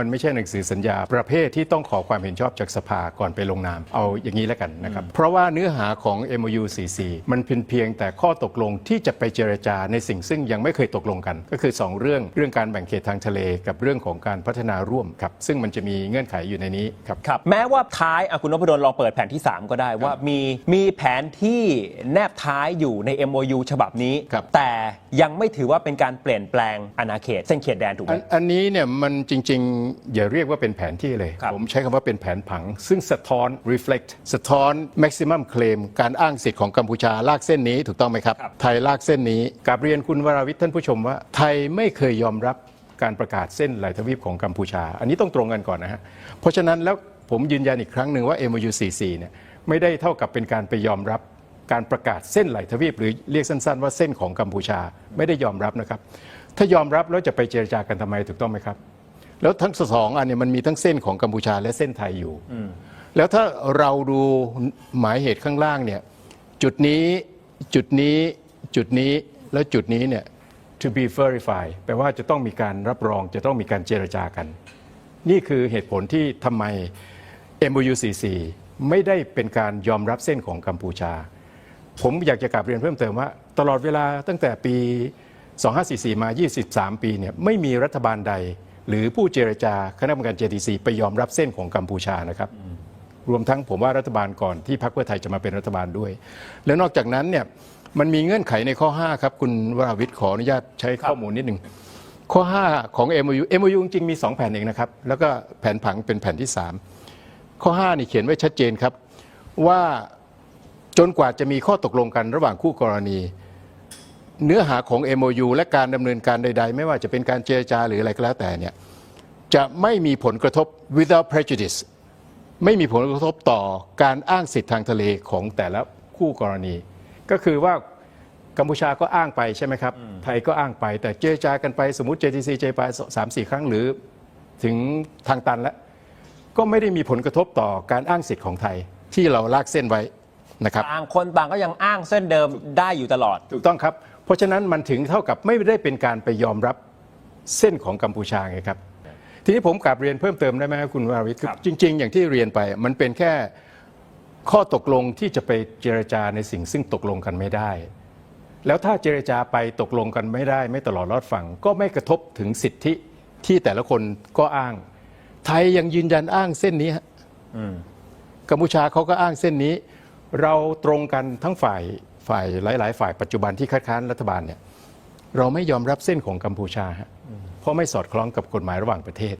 มันไม่ใช่หนังสือสัญญา ประเภทที่ต้องขอความเห็นชอบจากสภาก่อนไปลงนาม เอาอย่างนี้แล้วกันนะครับ เพราะว่าเนื้อหาของ MOU 44 มันเป็นเพียงแต่ข้อตกลงที่จะไปเจรจาในสิ่งซึ่งยังไม่เคยตกลงกัน ก็คือ 2 เรื่องเรื่องการแบ่งเขตทางทะเล กับเรื่องของการพัฒนาร่วมครับซึ่งมันจะมีเงื่อนไขอยู่ในนี้ครับครับ แม้ว่าท้ายอะคุณนพดลลองเปิดแผนที่ 3 ก็ได้ว่ามีมีแผนที่แนบท้ายอยู่ใน MOU ฉบับนี้ ครับ แต่ยังไม่ถือว่าเป็นการเปลี่ยนแปลงอาณาเขตเส้นเขตแดนถูกไหมอันอันนี้เนี่ยมันจริง ๆอย่าเรียกว่าเป็นแผนที่เลยครับผมใช้คำว่าเป็นแผนผัง ซึ่งสะท้อน reflect สะท้อน maximum claim การอ้างสิทธิ์ของกัมพูชาลากเส้นนี้ถูกต้องไหมครับ ไทยลากเส้นนี้กับเรียนคุณวราวิทย์ท่านผู้ชมว่า ไทยไม่เคยยอมรับการประกาศเส้นไหลทวีปของกัมพูชา อันนี้ต้องตรงกันก่อนนะฮะเพราะฉะนั้นแล้วผมยืนยันอีกครั้งหนึ่งว่า MOU 44เนี่ยไม่ได้เท่ากับเป็นการไปยอมรับการประกาศเส้นไหลทวีปหรือเรียกสั้นๆ ว่าเส้นของกัมพูชาไม่ได้ยอมรับนะครับ ถ้ายอมรับแล้วจะไปเจรจากันทำไมถูกต้องไหมครับ แล้วทั้งสองอันเนี่ยมันมีทั้งเส้นของกัมพูชาและเส้นไทยอยู่ แล้วถ้าเราดูหมายเหตุข้างล่างเนี่ยจุดนี้จุดนี้จุดนี้แล้วจุดนี้เนี่ย to be verified แปลว่าจะต้องมีการรับรองจะต้องมีการเจรจากัน นี่คือเหตุผลที่ทำไม MOU 44ไม่ได้เป็นการยอมรับเส้นของกัมพูชา ผมอยากจะกลับเรียนเพิ่มเติมว่า ตลอดเวลาตั้งแต่ปี 2544 มา 23 ปีเนี่ยไม่มีรัฐบาลใด หรือผู้เจรจาคณะกรรมการ JTC ไปยอมรับเส้นของกัมพูชานะครับ รวมทั้งผมว่ารัฐบาลก่อนที่พรรคเพื่อไทยจะมาเป็นรัฐบาลด้วย แล้วนอกจากนั้นเนี่ยมันมีเงื่อนไขในข้อ 5 ครับ คุณวราวิทย์ขออนุญาตใช้ข้อมูลนิดหนึ่งข้อ 5 ของ MOU MOU จริงๆมี 2 แผ่นเองนะครับ แล้วก็แผนผังเป็นแผ่นที่ 3 ข้อ 5 นี่เขียนไว้ชัดเจนครับ ว่าจนกว่าจะมีข้อตกลงกันระหว่างคู่กรณี เนื้อหาของ MOU และการดำเนินการใด ๆ ไม่ว่าจะเป็นการเจรจาหรืออะไรก็แล้วแต่เนี่ยจะไม่มีผลกระทบ without prejudice ไม่มีผลกระทบต่อการอ้างสิทธิทางทะเลของแต่ละคู่กรณี ก็คือว่ากัมพูชาก็อ้างไปใช่ไหมครับ ไทยก็อ้างไป แต่เจรจากันไปสมมติ JTC เจรจาสามสี่ครั้งหรือถึงทางตันแล้ว ก็ไม่ได้มีผลกระทบต่อการอ้างสิทธิ์ของไทยที่เราลากเส้นไว้นะครับ ต่างคนต่างก็ยังอ้างเส้นเดิมได้อยู่ตลอด ถูกต้องครับเพ ราะฉะนั้นมันถึงเท่ากับไม่ได้เป็นการไปยอมรับเส้นของกัมพูชาไงครับ ทีนี้ผมกลับเรียนเพิ่มเติมได้ไหมครับคุณวราวิทย์คือครับจริง ๆ อย่างที่เรียนไปมันเป็นแค่ข้อตกลงที่จะไปเจรจาในสิ่งซึ่งตกลงกันไม่ได้ แล้วถ้าเจรจาไปตกลงกันไม่ได้ ไม่ตลอดรอดฝั่งก็ไม่กระทบถึงสิทธิที่แต่ละคนก็อ้าง ไทยยังยืนยันอ้างเส้นนี้ฮะกัมพูชาเขาก็อ้างเส้นนี้ เราตรงกันทั้งฝ่าย ฝ่ายหลาย ๆ ฝ่ายปัจจุบันที่คัดค้านรัฐบาลเนี่ยเราไม่ยอมรับเส้นของกัมพูชาเพราะไม่สอดคล้องกับกฎหมายระหว่างประเทศ